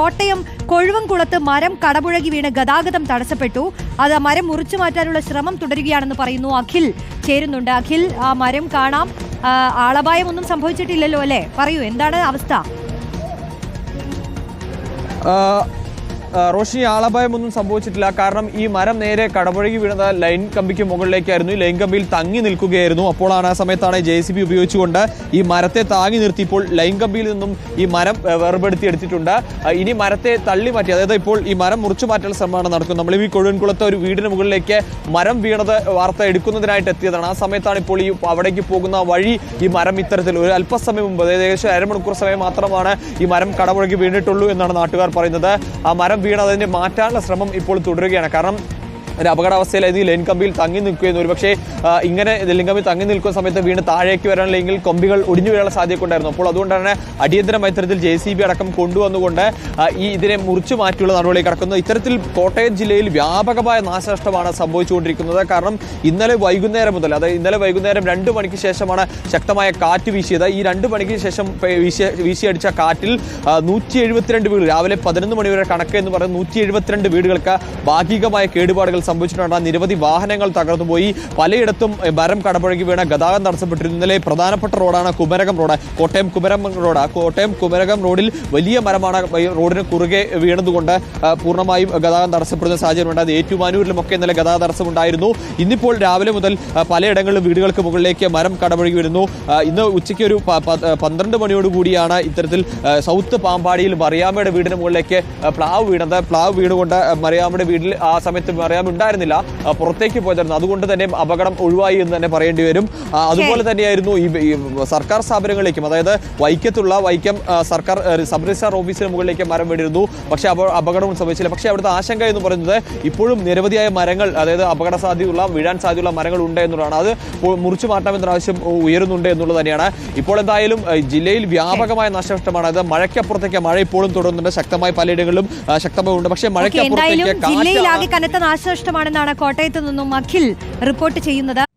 കോട്ടയം കൊഴുവംകുളത്ത് മരം കടപുഴകി വീണ് ഗതാഗതം തടസ്സപ്പെട്ടു. അത് മരം മുറിച്ചു മാറ്റാനുള്ള ശ്രമം തുടരുകയാണെന്ന് പറയുന്നു അഖിൽ. ചേരുന്നുണ്ട്. അഖിൽ ആ മരം കാണാം. ആളപായമൊന്നും സംഭവിച്ചിട്ടില്ലല്ലോ അല്ലേ? പറയൂ എന്താണ് അവസ്ഥ? റോഷി ആളപായമൊന്നും സംഭവിച്ചിട്ടില്ല. കാരണം ഈ മരം നേരെ കടപുഴകി വീണത് ലൈൻ കമ്പിക്ക് മുകളിലേക്കായിരുന്നു. ലൈൻ കമ്പിയിൽ തങ്ങി നിൽക്കുകയായിരുന്നു. അപ്പോഴാണ് ആ സമയത്താണ് ജെ സി ബി ഉപയോഗിച്ചുകൊണ്ട് ഈ മരത്തെ താങ്ങി നിർത്തിയപ്പോൾ ലൈൻ കമ്പിയിൽ നിന്നും ഈ മരം വേർപെടുത്തി എടുത്തിട്ടുണ്ട്. ഇനി മരത്തെ തള്ളി മാറ്റി അതായത് ഇപ്പോൾ ഈ മരം മുറിച്ചു മാറ്റൽ ശ്രമമാണ് നടക്കുന്നത്. നമ്മൾ ഈ കൊഴുവൻകുളത്തെ ഒരു വീടിന് മുകളിലേക്ക് മരം വീണത് വാർത്ത എടുക്കുന്നതിനായിട്ട് എത്തിയതാണ്. ആ സമയത്താണ് ഇപ്പോൾ ഈ അവിടേക്ക് പോകുന്ന വഴി ഈ മരം ഇത്തരത്തിൽ ഒരു അല്പസമയം മുമ്പ് അതായത് ഏകദേശം അരമണിക്കൂർ സമയം മാത്രമാണ് ഈ മരം കടപുഴകി വീണിട്ടുള്ളൂ എന്നാണ് നാട്ടുകാർ പറയുന്നത്. ആ മരം വീണതിനെ മാറ്റാനുള്ള ശ്രമം ഇപ്പോൾ തുടരുകയാണ്. കാരണം ഒരു അപകടാവസ്ഥയിലായിരുന്നു ലൈൻ കമ്പിയിൽ തങ്ങി നിൽക്കുകയെന്ന് ഒരുപക്ഷേ ഇങ്ങനെ ലൈൻ കമ്പിൽ തങ്ങി നിൽക്കുന്ന സമയത്ത് വീണ് താഴേക്ക് വരാനില്ലെങ്കിൽ കൊമ്പികൾ ഒടിഞ്ഞു വീഴാനുള്ള സാധ്യത ഉണ്ടായിരുന്നു. അപ്പോൾ അതുകൊണ്ടാണ് അടിയന്തര ഇത്തരത്തിൽ ജെ സി ബി അടക്കം കൊണ്ടുവന്നുകൊണ്ട് ഈ ഇതിനെ മുറിച്ചു മാറ്റിയുള്ള നടപടി കിടക്കുന്നത്. ഇത്തരത്തിൽ കോട്ടയം ജില്ലയിൽ വ്യാപകമായ നാശനഷ്ടമാണ് സംഭവിച്ചുകൊണ്ടിരിക്കുന്നത്. കാരണം ഇന്നലെ വൈകുന്നേരം മുതൽ അതായത് ഇന്നലെ വൈകുന്നേരം രണ്ട് മണിക്ക് ശേഷമാണ് ശക്തമായ കാറ്റ് വീശിയത്. ഈ രണ്ട് മണിക്ക് ശേഷം വീശിയ വീശിയടിച്ച കാറ്റിൽ നൂറ്റി എഴുപത്തിരണ്ട് വീട് രാവിലെ പതിനൊന്ന് മണി വരെ കണക്ക് എന്ന് പറയുന്നത് നൂറ്റി എഴുപത്തിരണ്ട് വീടുകൾക്ക് ഭാഗികമായ കേടുപാടുകൾ സംഭവിച്ചിട്ടുണ്ട്. നിരവധി വാഹനങ്ങൾ തകർന്നുപോയി. പലയിടത്തും മരം കടപുഴകി വീണ ഗതാഗതം തടസ്സപ്പെട്ടിരുന്നു. ഇന്നലെ പ്രധാനപ്പെട്ട റോഡാണ് കുമരകം റോഡ്. കോട്ടയം കുമരകം റോഡ്. കോട്ടയം കുമരകം റോഡിൽ വലിയ മരമാണ് റോഡിന് കുറുകെ വീണതുകൊണ്ട് പൂർണമായും ഗതാഗതം തടസ്സപ്പെടുന്ന സാഹചര്യം ഉണ്ടായത് ഏറ്റുമാനൂരിലുമൊക്കെ ഇന്നലെ ഗതാഗത തടസ്സമുണ്ടായിരുന്നു. ഇന്നിപ്പോൾ രാവിലെ മുതൽ പലയിടങ്ങളിലും വീടുകൾക്ക് മുകളിലേക്ക് മരം കടപുഴകി വരുന്നു ഇന്ന് ഉച്ചയ്ക്ക് ഒരു പന്ത്രണ്ട് മണിയോടുകൂടിയാണ് ഇത്തരത്തിൽ സൗത്ത് പാമ്പാടിയിൽ മറിയാമ്മയുടെ വീടിന് മുകളിലേക്ക് പ്ലാവ് വീണത്. പ്ലാവ് വീണുകൊണ്ട് മറിയാമ്മയുടെ വീട്ടിൽ ആ സമയത്ത് മറിയാമ്മ ഉണ്ടായിരുന്നില്ല. പുറത്തേക്ക് പോയതായിരുന്നു. അതുകൊണ്ട് തന്നെ അപകടം ഒഴിവായി എന്ന് തന്നെ പറയേണ്ടി വരും. അതുപോലെ തന്നെയായിരുന്നു ഈ സർക്കാർ സ്ഥാപനങ്ങളിലേക്കും അതായത് വൈക്കത്തുള്ള വൈക്കം സർക്കാർ സബ് രജിസ്ട്രാർ ഓഫീസിന് മുകളിലേക്ക് മരം വീണിരുന്നു. പക്ഷേ അപ- അപകടവും സംഭവിച്ചില്ല. പക്ഷേ അവിടുത്തെ ആശങ്ക എന്ന് പറയുന്നത് ഇപ്പോഴും നിരവധിയായ മരങ്ങൾ അതായത് അപകട സാധ്യതയുള്ള വീഴാൻ സാധ്യതയുള്ള മരങ്ങൾ ഉണ്ട് എന്നുള്ളതാണ്. അത് മുറിച്ചു മാറ്റാമെന്ന ആവശ്യം ഉയരുന്നുണ്ട് എന്നുള്ളത് തന്നെയാണ്. ഇപ്പോൾ എന്തായാലും ജില്ലയിൽ വ്യാപകമായ നാശനഷ്ടമാണ്. അതായത് മഴയ്ക്കപ്പുറത്തേക്ക് മഴ ഇപ്പോഴും തുടരുന്നുണ്ട്. ശക്തമായി പലയിടങ്ങളിലും ശക്തമായി ഉണ്ട് പക്ഷേ മഴയ്ക്കപ്പുറത്തേക്ക് കാറ്റ് കനത്ത നാശനഷ്ടമാണെന്നാണ് കോട്ടയത്ത് നിന്നും അഖിൽ റിപ്പോർട്ട് ചെയ്യുന്നത്.